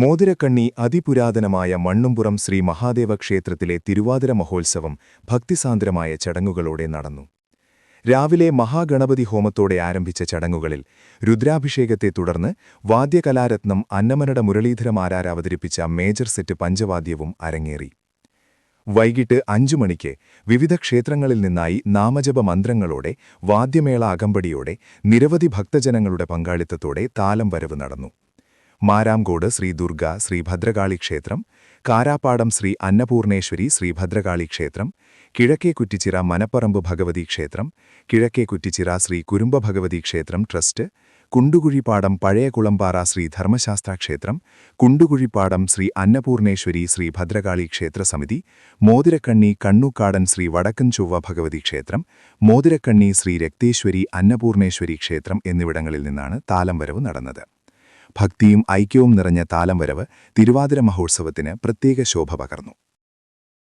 മോതിരക്കണ്ണി അതിപുരാതനമായ മണ്ണുംപുറം ശ്രീ മഹാദേവ ക്ഷേത്രത്തിലെ തിരുവാതിര മഹോത്സവം ഭക്തിസാന്ദ്രമായ ചടങ്ങുകളോടെ നടന്നു. രാവിലെ മഹാഗണപതി ഹോമത്തോടെ ആരംഭിച്ച ചടങ്ങുകളിൽ രുദ്രാഭിഷേകത്തെ തുടർന്ന് വാദ്യകലാരത്നം അന്നമനട മുരളീധരമാരാർ അവതരിപ്പിച്ച മേജർ സെറ്റ് പഞ്ചവാദ്യവും അരങ്ങേറി. വൈകിട്ട് അഞ്ചു മണിക്ക് വിവിധ ക്ഷേത്രങ്ങളിൽ നിന്നായി നാമജപ മന്ത്രങ്ങളോടെ വാദ്യമേള അകമ്പടിയോടെ നിരവധി ഭക്തജനങ്ങളുടെ പങ്കാളിത്തത്തോടെ താലം വരവ് നടന്നു. മാരാംകോട് ശ്രീ ദുർഗ ശ്രീ ഭദ്രകാളി ക്ഷേത്രം കാരാപ്പാടം ശ്രീ അന്നപൂർണേശ്വരി ശ്രീ ഭദ്രകാളി ക്ഷേത്രം കിഴക്കേ കുറ്റിച്ചിറ മനപ്പറമ്പ് ഭഗവതി ക്ഷേത്രം കിഴക്കേ കുറ്റിച്ചിറ ശ്രീ കുരുമ്പ ഭഗവതി ക്ഷേത്രം ട്രസ്റ്റ് കുണ്ടുകുഴിപ്പാടം പഴയ കുളമ്പാറ ശ്രീ ധർമ്മശാസ്ത്ര ക്ഷേത്രം കുണ്ടുകുഴിപ്പാടം ശ്രീ അന്നപൂർണേശ്വരി ശ്രീ ഭദ്രകാളി ക്ഷേത്ര സമിതി മോതിരക്കണ്ണി കണ്ണൂക്കാടൻ ശ്രീ വടക്കൻ ചൊവ്വ ഭഗവതി ക്ഷേത്രം മോതിരക്കണ്ണി ശ്രീ രക്തേശ്വരി അന്നപൂർണേശ്വരി ക്ഷേത്രം എന്നിവിടങ്ങളിൽ നിന്നാണ് താലം വരവ് നടന്നത്. ഭക്തിയും ഐക്യവും നിറഞ്ഞ താലം വരവ് തിരുവാതിര മഹോത്സവത്തിന് പ്രത്യേക ശോഭ പകർന്നു